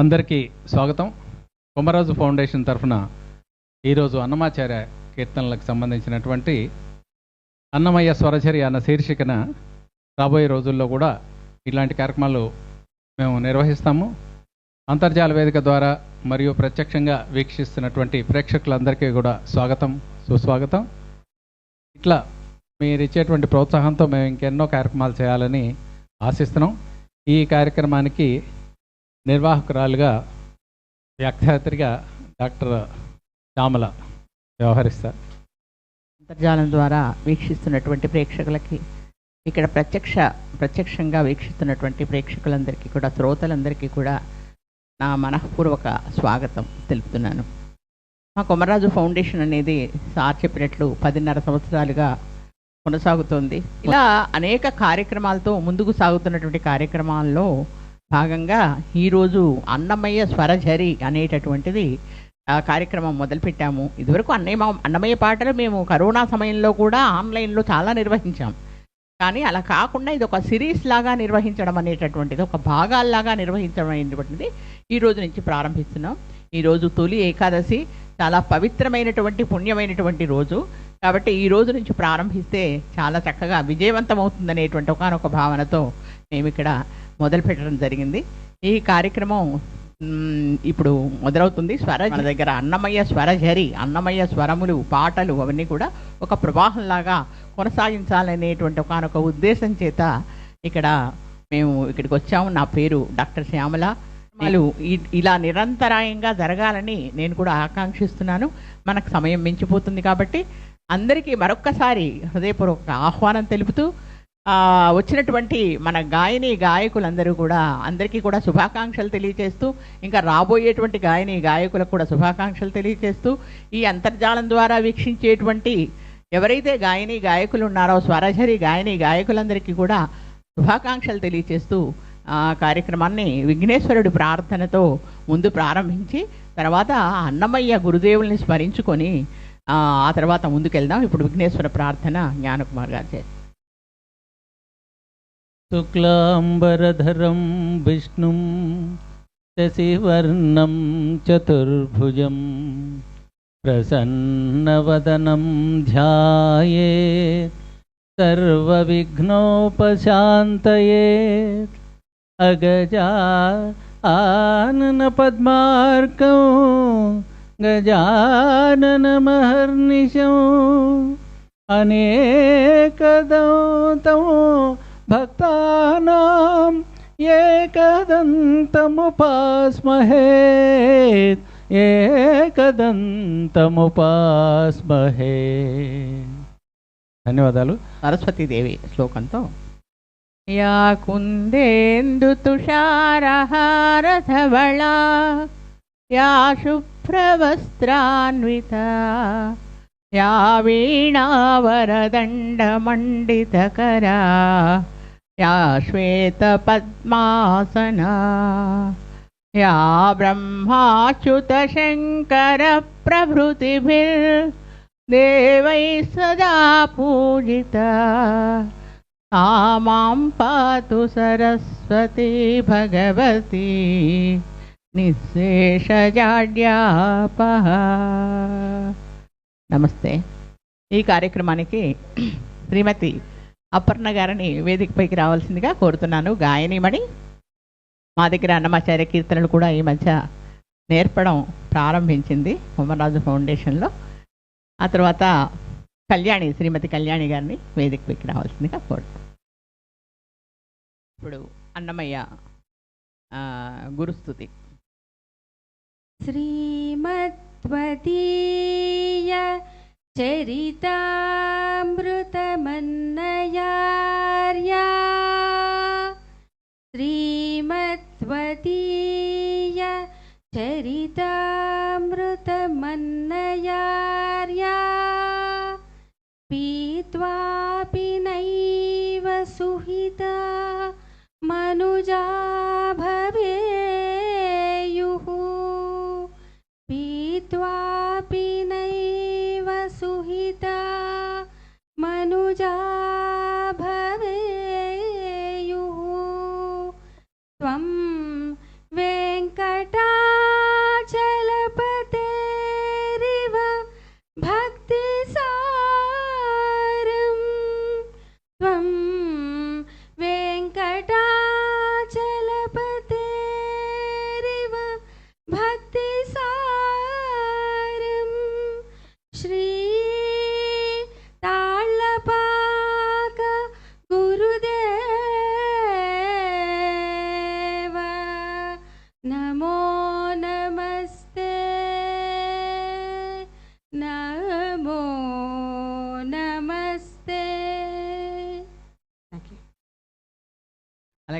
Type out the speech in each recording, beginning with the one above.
అందరికీ స్వాగతం. కుమరాజు ఫౌండేషన్ తరఫున ఈరోజు అన్నమాచార్య కీర్తనలకు సంబంధించినటువంటి అన్నమయ్య స్వరచరి అన్న శీర్షికన రాబోయే రోజుల్లో కూడా ఇలాంటి కార్యక్రమాలు మేము నిర్వహిస్తాము. అంతర్జాల వేదిక ద్వారా మరియు ప్రత్యక్షంగా వీక్షిస్తున్నటువంటి ప్రేక్షకులందరికీ కూడా స్వాగతం సుస్వాగతం. ఇట్లా మీరు ఇచ్చేటువంటి ప్రోత్సాహంతో మేము ఇంకెన్నో కార్యక్రమాలు చేయాలని ఆశిస్తున్నాం. ఈ కార్యక్రమానికి నిర్వాహకురాలుగా వ్యాఖ్యాతరిగా డాక్టర్ శ్యామల వ్యవహరిస్తారు. అంతర్జాలం ద్వారా వీక్షిస్తున్నటువంటి ప్రేక్షకులకి ఇక్కడ ప్రత్యక్ష ప్రత్యక్షంగా వీక్షిస్తున్నటువంటి ప్రేక్షకులందరికీ కూడా శ్రోతలందరికీ కూడా నా మనఃపూర్వక స్వాగతం తెలుపుతున్నాను. మా కొమరాజు ఫౌండేషన్ అనేది సార్ చెప్పినట్లు పదిన్నర సంవత్సరాలుగా కొనసాగుతోంది. ఇలా అనేక కార్యక్రమాలతో ముందుకు సాగుతున్నటువంటి కార్యక్రమాల్లో భాగంగా ఈరోజు అన్నమయ్య స్వరఝరి అనేటటువంటిది కార్యక్రమం మొదలుపెట్టాము. ఇదివరకు అన్నయ్య అన్నమయ్య పాటలు మేము కరోనా సమయంలో కూడా ఆన్లైన్లో చాలా నిర్వహించాం. కానీ అలా కాకుండా ఇది ఒక సిరీస్ లాగా నిర్వహించడం అనేటటువంటిది ఒక భాగాల్లాగా నిర్వహించడం అనేటువంటిది ఈ రోజు నుంచి ప్రారంభిస్తున్నాం. ఈరోజు తొలి ఏకాదశి చాలా పవిత్రమైనటువంటి పుణ్యమైనటువంటి రోజు. కాబట్టి ఈ రోజు నుంచి ప్రారంభిస్తే చాలా చక్కగా విజయవంతం అవుతుందనేటువంటి ఒకనొక భావనతో మేము ఇక్కడ మొదలు పెట్టడం జరిగింది. ఈ కార్యక్రమం ఇప్పుడు మొదలవుతుంది. స్వర మన దగ్గర అన్నమయ్య స్వరఝరి అన్నమయ్య స్వరములు పాటలు అవన్నీ కూడా ఒక ప్రవాహంలాగా కొనసాగించాలనేటువంటి ఒకనొక ఉద్దేశం చేత ఇక్కడ మేము ఇక్కడికి వచ్చాము. నా పేరు డాక్టర్ శ్యామల. వాళ్ళు ఇలా నిరంతరాయంగా జరగాలని నేను కూడా ఆకాంక్షిస్తున్నాను. మనకు సమయం మించిపోతుంది కాబట్టి అందరికీ మరొక్కసారి హృదయపూర్వక ఆహ్వానం తెలుపుతూ వచ్చినటువంటి మన గాయని గాయకులందరూ కూడా అందరికీ కూడా శుభాకాంక్షలు తెలియజేస్తూ ఇంకా రాబోయేటువంటి గాయని గాయకులకు కూడా శుభాకాంక్షలు తెలియజేస్తూ ఈ అంతర్జాలం ద్వారా వీక్షించేటువంటి ఎవరైతే గాయని గాయకులు ఉన్నారో స్వరఝరి గాయని గాయకులందరికీ కూడా శుభాకాంక్షలు తెలియజేస్తూ కార్యక్రమాన్ని విఘ్నేశ్వరుడి ప్రార్థనతో ముందు ప్రారంభించి తర్వాత అన్నమయ్య గురుదేవుల్ని స్మరించుకొని ఆ ఆ తర్వాత ముందుకెళ్దాం. ఇప్పుడు విఘ్నేశ్వర ప్రార్థన జ్ఞానకుమార్ గారు చేస్తారు शुक्लांबरधर विष्णु शशिवर्ण चतुर्भुज चतुर्भुजं प्रसन्नवदनं ध्याये सर्वविघ्नोपशान्तये अगजा आननपद्मार्कौ गजाननमहर्निशौ अनेकदौ భక్తానాం ఏకదంతముపాస్మహే ఏకదంతముపాస్మహే. ధన్యవాదాలు. సరస్వతీదేవి శ్లోకంతో. యా కుందేందు తుషారహారధవళా యా శుభ్రవస్త్రాన్విత యా వీణావరదండమండితకరా యా శ్వేతపద్మాసనా యా బ్రహ్మాచ్యుతశంకర ప్రభృతిభిర్ దేవై సదా పూజిత ఆ మాం పాతు సరస్వతి భగవతి నిశేషజాడ్యాపహ నమస్తే ఈ కార్యక్రమానికి శ్రీమతి అపర్ణ గారిని వేదికపైకి రావాల్సిందిగా కోరుతున్నాను. గాయనిమణి మా దగ్గర అన్నమాచార్య కీర్తనలు కూడా ఈ మధ్య నేర్పడం ప్రారంభించింది ఉమరాజు ఫౌండేషన్లో. ఆ తర్వాత కళ్యాణి శ్రీమతి కళ్యాణి గారిని వేదికపైకి రావాల్సిందిగా కోరుతాం ఇప్పుడు అన్నమయ్య గురుస్తుతి. శ్రీమద్వతీయ चरितामृतमन्नयार्या। श्रीमत्वदीय चरितामृतमन्नयार्या। पीत्वापि नैव सुहिता। मनुजा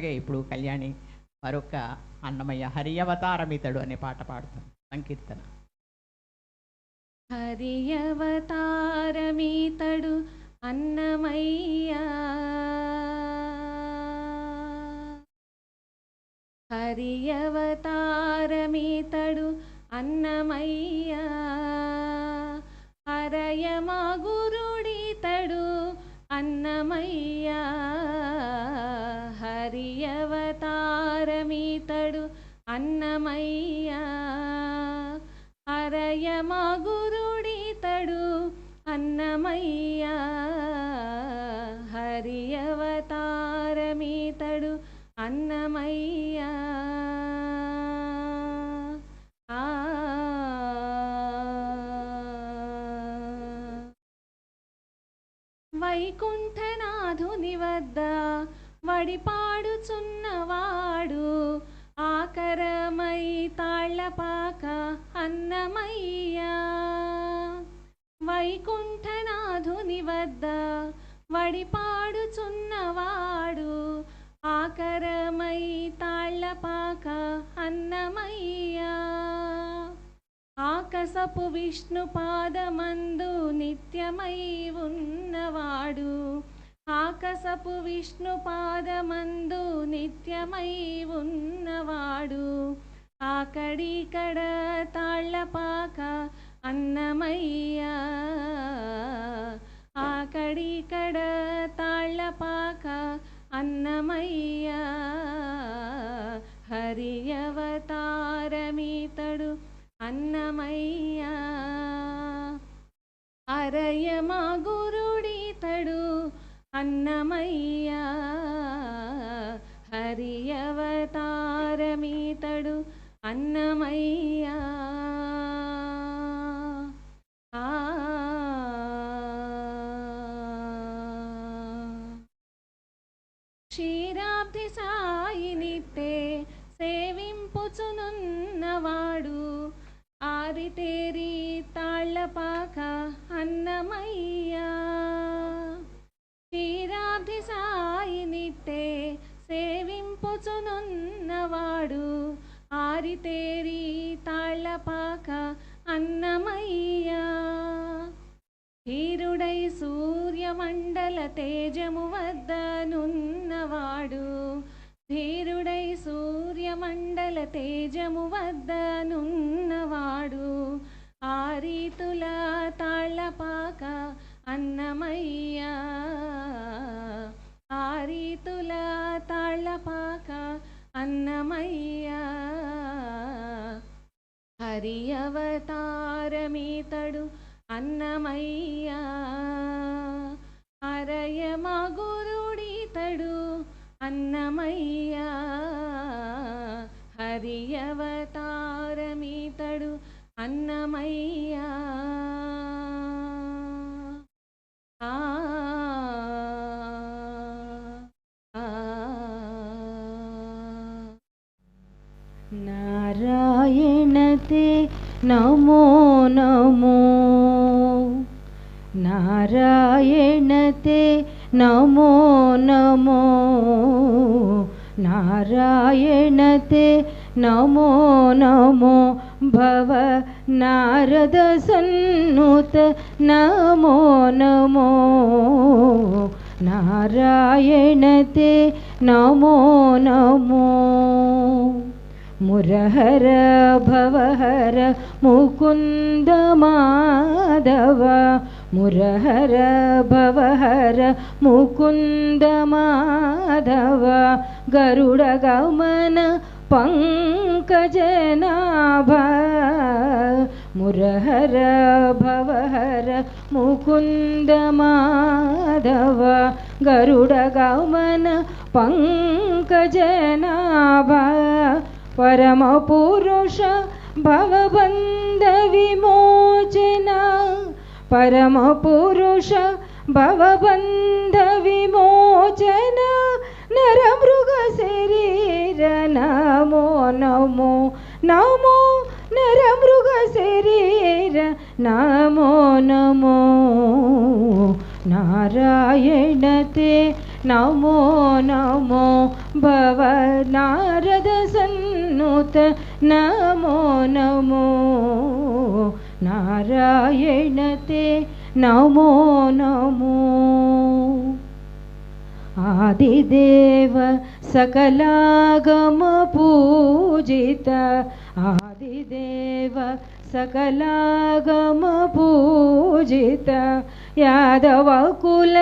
అలాగే ఇప్పుడు కళ్యాణి మరొక అన్నమయ్య హరి అవతారమితడు అనే పాట పాడుతాం సంకీర్తన. హరి అవతారమీతడు అన్నమయ్య. హరి అవతారమీతడు అన్నమయ్య. హరయమా గురుడితడు అన్నమయ్య. హరి అవతారమీతడు అన్నమయ్య హరయమా గురుడితడు అన్నమయ్య హరి అవతారమీతడు అన్నమయ్య. వైకుంఠనాథుని వద్ద వడిపాడుచున్నవాడు ఆకరమై తాళ్ళపాక అన్నమయ్య. వైకుంఠనాథుని వద్ద వడిపాడుచున్నవాడు ఆకరమై తాళ్ళపాక అన్నమయ్య. ఆకసపు విష్ణు పాదమందు నిత్యమై ఉన్నవాడు. ఆకసపు విష్ణు పాదమందు నిత్యమై ఉన్నవాడు. ఆకడికడ తాళ్ళపాక అన్నమయ్య. ఆకడికడ తాళ్ళపాక అన్నమయ్య. హరియవతారమీతడు అన్నమయ్య. అరయమాగు అన్నమయ్య హరి అవతారమీతడు అన్నమయ్య. ఆ. క్షీరాబ్ది సాయినితే సేవింపుచునున్నవాడు ఆరితేరి తాళ్ళపాక అన్నమయ్య. క్షీరాబ్ది సాయినితే సేవింపుచునున్నవాడు. ఆరితేరి తాళ్ళపాక అన్నమయ్య. ధీరుడై సూర్యమండల తేజము వద్ద నున్నవాడు. ధీరుడై సూర్యమండల తేజము వద్ద నున్నవాడు. ఆ రీతుల తాళ్ళపాక అన్నమయ్యా ఆరీతుల తాళ్ళపాక అన్నమయ్యా హరి అవతారమీతడు అన్నమయ్య అరయమ గురుడితడు అన్నమయ్యా హరి అవతారమీతడు అన్నమయ్యా. నారాయణతే నమో నమో నారాయణతే నమో నమో నారాయణతే నమో నమో భవ నారద సన్నుత నమో నమో నారాయణతే నమో నమో మురహర భవహర मुरहर भवहर मुकुन्द माधव मुरहर भवहर मुकुन्द माधव गरुडगमन पङ्कजनाभ मुरहर भवहर मुकुन्द माधव गरुडगमन पङ्कजनाभ परमपुरुष भवबन्धविमोचना परमपुरुष भवबन्धविमोचना नरमृगशरीर नमो नमो नमो। नरमृगशरीर नमो नमो। नारायण ते नमो नमो भव भवनारदसन् नमो नमो नारायण ते नमो नमो आदिदेव सकलागमपूजित आदिदेव सकलागमपूजित पूजित यादव कुल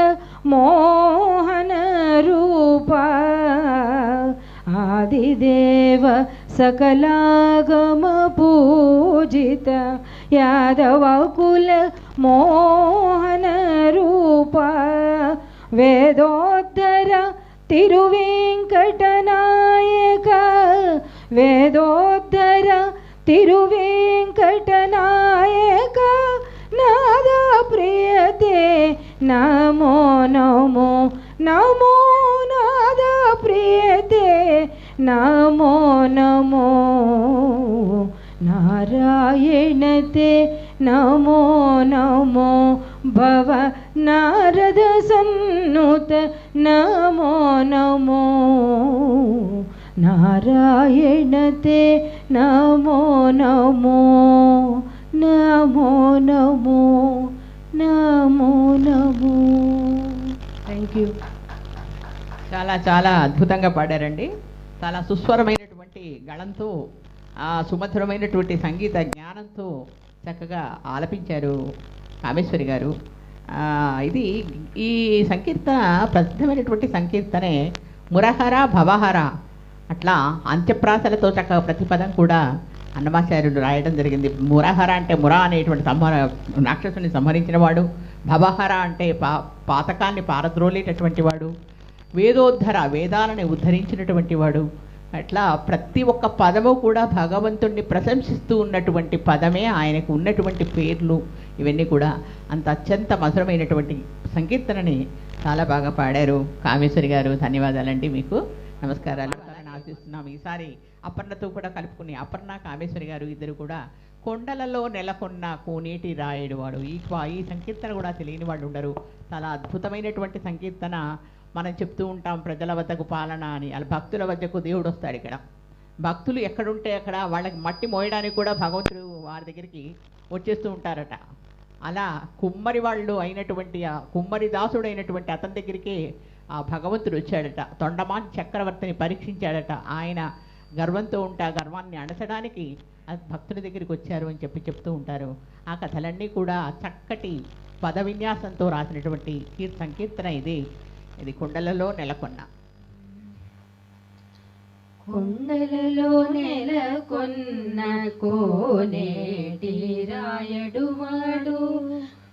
मोहनरूप आदिव सकलागम पूजित यादव कुल वेदोत्तर యాదవ కుల మోహన రూప ఆదిదేవ సకలాగమ పూజిత యాదవ కుల మోహన రూప వేదోద్ధర తిరువేంకటనాయక వేదోద్ధర తిరువేంకటనాయక నాదా ప్రియతే నమో. నమో నారాయణతే నమో నమో నమో నమో నమో నమో. థ్యాంక్ యూ చాలా చాలా అద్భుతంగా పాడారండి. చాలా సుస్వరమైనటువంటి గళంతో ఆ సుమధురమైనటువంటి సంగీత జ్ఞానంతో చక్కగా ఆలపించారు కామేశ్వరి గారు. ఇది ఈ సంకీర్తన ప్రసిద్ధమైనటువంటి సంకీర్తనే మురహర భవహర అట్లా అంత్యప్రాసలతో చక్కగా ప్రతిపదం కూడా అన్నమాచార్యుడు రాయడం జరిగింది. మురహర అంటే ముర అనేటువంటి సంహర రాక్షసుని సంహరించిన వాడు. భవహర అంటే పా పాతకాన్ని పారద్రోలేటటువంటి వాడు. వేదోద్ధర వేదాలని ఉద్ధరించినటువంటి వాడు. అట్లా ప్రతి ఒక్క పదము కూడా భగవంతుణ్ణి ప్రశంసిస్తూ ఉన్నటువంటి పదమే ఆయనకు ఉన్నటువంటి పేర్లు. ఇవన్నీ కూడా అంత అత్యంత మధురమైనటువంటి సంకీర్తనని చాలా బాగా పాడారు. కామేశ్వరి గారు ధన్యవాదాలండి మీకు. నమస్కారాలు. అని ఈసారి అపర్ణతో కూడా కలుపుకుని అపర్ణ కామేశ్వరి గారు ఇద్దరు కూడా కొండలలో నెలకొన్న కోనేటి రాయుడు వాడు. ఈ ఈ సంకీర్తన కూడా తెలియని వాళ్ళు ఉండరు. చాలా అద్భుతమైనటువంటి సంకీర్తన మనం చెప్తూ ఉంటాం ప్రజల వద్దకు పాలన అని. అలా భక్తుల వద్దకు దేవుడు వస్తాడు ఇక్కడ. భక్తులు ఎక్కడుంటే అక్కడ వాళ్ళకి మట్టి మోయడానికి కూడా భగవంతుడు వారి దగ్గరికి వచ్చేస్తూ ఉంటారట. అలా కుమ్మరి వాళ్ళు అయినటువంటి కుమ్మరి దాసుడు అయినటువంటి అతని దగ్గరికి ఆ భగవంతుడు వచ్చాడట తొండమాన్ చక్రవర్తిని పరీక్షించాడట. ఆయన గర్వంతో ఉంటే ఆ గర్వాన్ని అణచడానికి భక్తుల దగ్గరికి వచ్చారు అని చెప్పి చెప్తూ ఉంటారు. ఆ కథలన్నీ కూడా చక్కటి పద విన్యాసంతో రాసినటువంటి కీర్ సంకీర్తన ఇది. ఇది కొండలలో నెలకొన్న. కొండలలో నెలకొన్న కోనేటి రాయడువాడు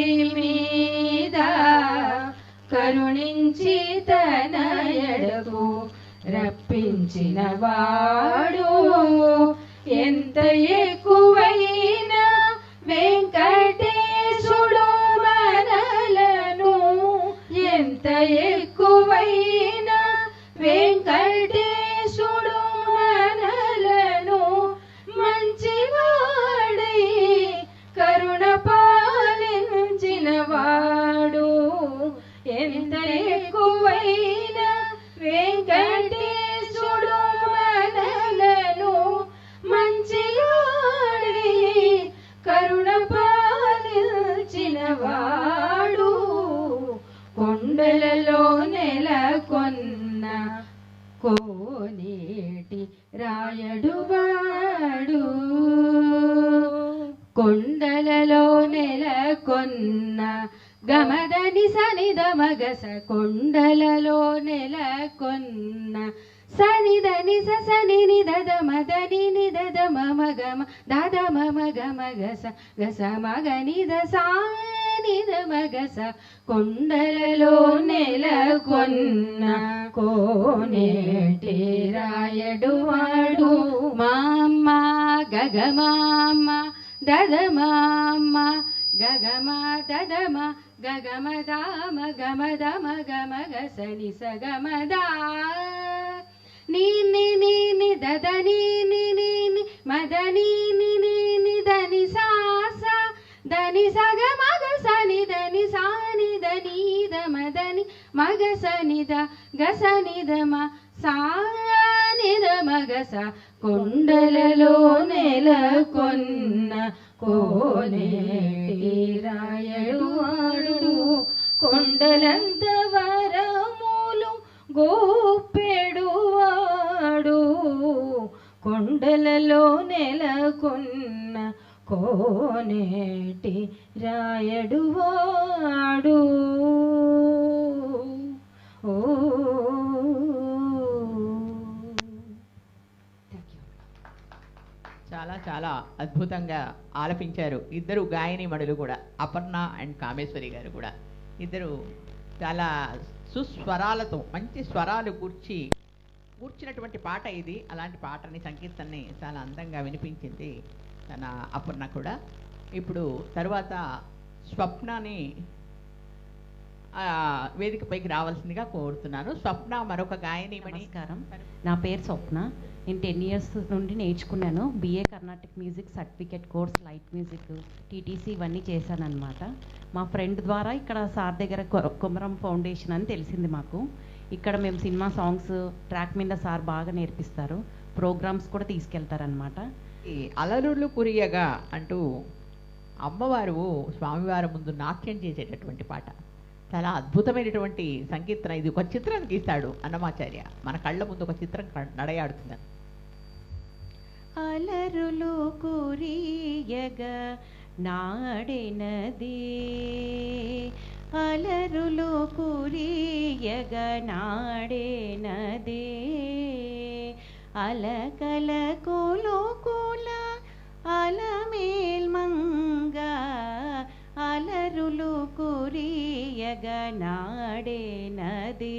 తిరుగచ్చినంబి మీద కరుణించి తన ఎడకు రప్పించిన వాడు. ఎంత గస సానిద మగస కొండలలో నెలకొన్న కోనేటి రాయడు వాడు. మామ్మ గగమామ్మ దదమామ్మ గగమ దదమ గగమ దామ గమ దమ గమ గసని సగమదా నీ ని ని ని దద ని ని ని ని దని సగ మగ సని దని సాని దని దమ దని మగ సని ద గ సని దమ సాని ద మగ స కొండలలో నెలకొన్న కోనేటి రాయడు వాడు కొండలంత వరములు గోపెడు కొండలలో నెలకొన్న కోనేటి రాయడు వాడు. ఓ. చాలా చాలా అద్భుతంగా ఆలపించారు ఇద్దరు గాయని మణులు కూడా అపర్ణ అండ్ కామేశ్వరి గారు కూడా. ఇద్దరు చాలా సుస్వరాలతో మంచి స్వరాలు కూర్చి కూర్చినటువంటి పాట ఇది. అలాంటి పాటని సంకీర్తనని చాలా అందంగా వినిపించింది తన అపర్ణ కూడా. ఇప్పుడు తర్వాత స్వప్నని వేదికపైకి రావాల్సిందిగా కోరుతున్నాను. స్వప్న మరొక గాయని నమస్కారం. నా పేరు స్వప్న. నేను టెన్ ఇయర్స్ నుండి నేర్చుకున్నాను. BA Carnatic music certificate course light music TTC ఇవన్నీ చేశాను అనమాట మా ఫ్రెండ్ ద్వారా ఇక్కడ సార్ దగ్గర కుమరం ఫౌండేషన్ అని తెలిసింది మాకు. ఇక్కడ మేము సినిమా సాంగ్స్ ట్రాక్ మీద సార్ బాగా నేర్పిస్తారు. ప్రోగ్రామ్స్ కూడా తీసుకెళ్తారనమాట ఈ అలరులు కురియగా అంటూ అమ్మవారు స్వామివారి ముందు నాట్యం చేసేటటువంటి పాట. చాలా అద్భుతమైనటువంటి సంకీర్తన. ఇది ఒక చిత్రం గీస్తాడు అన్నమాచార్య. మన కళ్ళ ముందు ఒక చిత్రం నడయాడుతుందని. అలరులు కురియగ నాడినది. అలరులు కురియగ నాడినది అలకల కుల అలమేల్ మంగ అలరులు కురియగ నాడినది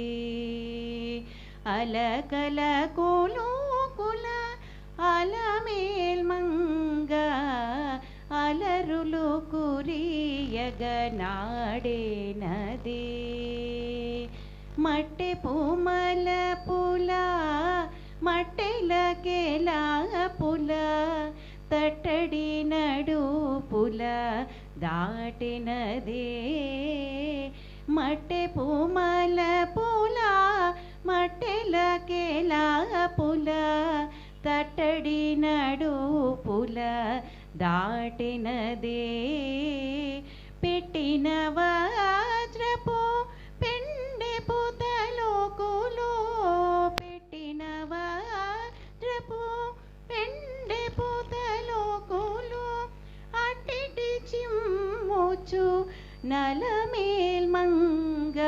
అలకల కుల అలమేల్ మంగ అలరులు కురియగ నాడేనది మట్టె పూమల పుల మట్టెలకెలా పుల తట్టడి నడు పుల దాటినదే. మట్టె పూమల పుల మట్టెలకెలా పుల తట్టడి నడుపుల దాటినదే. పెట్టిన వజ్రపు పెండె పుతలోకులో పెట్టిన వజ్రపు పెండె పుతలోకులో అట్టి చిమ్ముచు నలమేల్ మంగ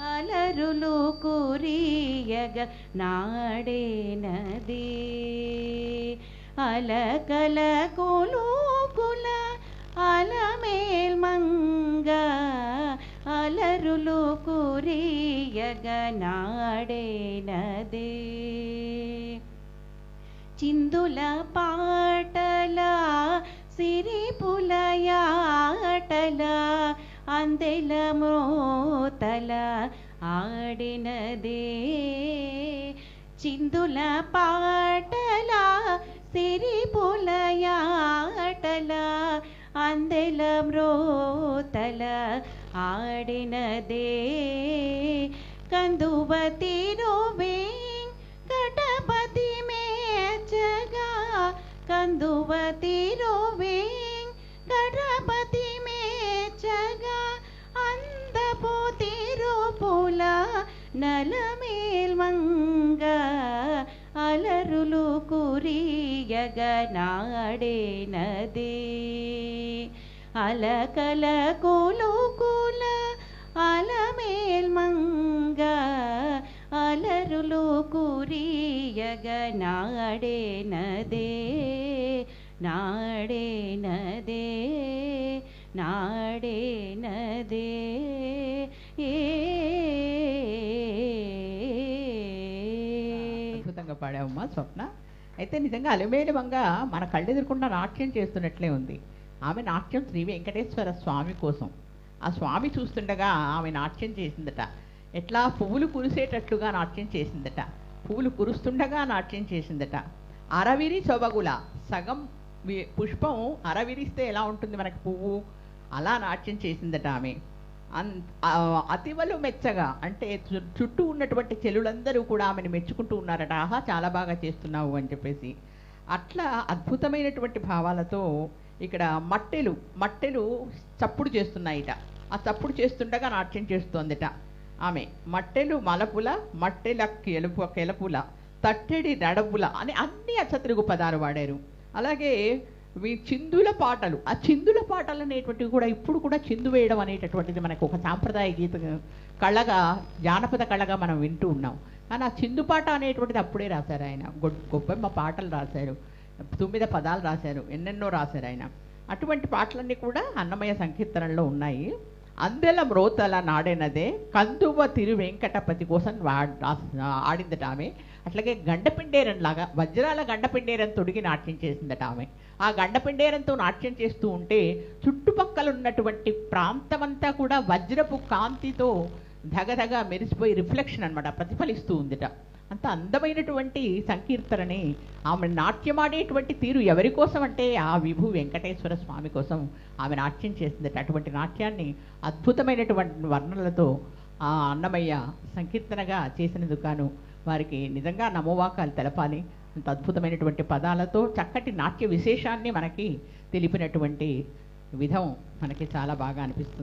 అలరులు కురియగ నాడే నది అలకల కులుకుల అలమేల్ మంగ అలరులు కురియగ నాడే నది చిందుల పాటల సిరిపులయాటల అందెల మోతల ఆడినదే చిందుల పాటల సిరిపులయాటల అందెల మ్రోతల ఆడినదే కందువతి రోవే కటపతి మేచగా కందువతి రోవే గణపతి మేచగా అందపోతి రూపుల నలమేల్ మంగ అలరులు కురియగ నాడే నది అలకల కులుకుల అలమేల్ మంగ అలరులు కురియగ నాడే నదే నాడే నదే నాడే నదే ఏ పాడావమ్మా స్వప్న. అయితే నిజంగా అలిమేలు మన కళ్ళెదురుకుండా నాట్యం చేస్తున్నట్లే ఉంది. ఆమె నాట్యం శ్రీ వెంకటేశ్వర స్వామి కోసం. ఆ స్వామి చూస్తుండగా ఆమె నాట్యం చేసిందట. ఎట్లా పువ్వులు కురిసేటట్లుగా నాట్యం చేసిందట. పువ్వులు కురుస్తుండగా నాట్యం చేసిందట. అరవిరి సొబగుల సగం పుష్పం అరవిరిస్తే ఎలా ఉంటుంది మనకు పువ్వు? అలా నాట్యం చేసిందట ఆమె. అతివలు మెచ్చగా అంటే చు- చుట్టూ ఉన్నటువంటి చెలులందరూ కూడా ఆమెను మెచ్చుకుంటూ ఉన్నారట. ఆహా చాలా బాగా చేస్తున్నావు అని చెప్పేసి. అట్లా అద్భుతమైనటువంటి భావాలతో ఇక్కడ మట్టెలు మట్టెలు చప్పుడు చేస్తున్నాయిట. ఆ చప్పుడు చేస్తుండగా నాట్యం చేస్తోందిట ఆమె. మట్టెలు మలపుల మట్టెల కెలుపు కెలపుల తట్టెడి నడపుల అని అన్ని అచ్చతిరుగు పదాలు వాడారు. అలాగే వీ చిందుల పాటలు. ఆ చిందుల పాటలు అనేటువంటివి కూడా ఇప్పుడు కూడా చిందు వేయడం అనేటటువంటిది మనకు ఒక సాంప్రదాయ గీత కళగా జానపద కళగా మనం వింటూ ఉన్నాం. కానీ ఆ చిందు పాట అనేటువంటిది అప్పుడే రాశారు ఆయన. గొబ్బెమ్మ పాటలు రాశారు. తొమ్మిది పదాలు రాశారు. ఎన్నెన్నో రాశారు ఆయన. అటువంటి పాటలన్నీ కూడా అన్నమయ్య సంకీర్తనలో ఉన్నాయి. అందెల మ్రోతల నాడేనదే కందువ తిరు వెంకటపతి కోసం వా- ఆడిందట ఆమె. అట్లాగే గండపిండేరం లాగా వజ్రాల గండపిండేరం తొడిగి నాట్యం చేసిందట ఆమె. ఆ గండపిండేరంతో నాట్యం చేస్తూ ఉంటే చుట్టుపక్కల ఉన్నటువంటి ప్రాంతమంతా కూడా వజ్రపు కాంతితో ధగధగ మెరిసిపోయి రిఫ్లెక్షన్ అన్నమాట ప్రతిఫలిస్తూ ఉందిట. అంత అందమైనటువంటి సంకీర్తనని ఆమె నాట్యమాడేటువంటి తీరు ఎవరి కోసం అంటే ఆ విభు వెంకటేశ్వర స్వామి కోసం ఆమె నాట్యం చేసిందట. అటువంటి నాట్యాన్ని అద్భుతమైనటువంటి వర్ణనలతో ఆ అన్నమయ్య సంకీర్తనగా చేసినందుకు గాను వారికి నిజంగా నమోవాకాలు తెలపాలి. అంత అద్భుతమైనటువంటి పదాలతో చక్కటి నాట్య విశేషాన్ని మనకి తెలిపినటువంటి విధం మనకి చాలా బాగా అనిపిస్తుంది.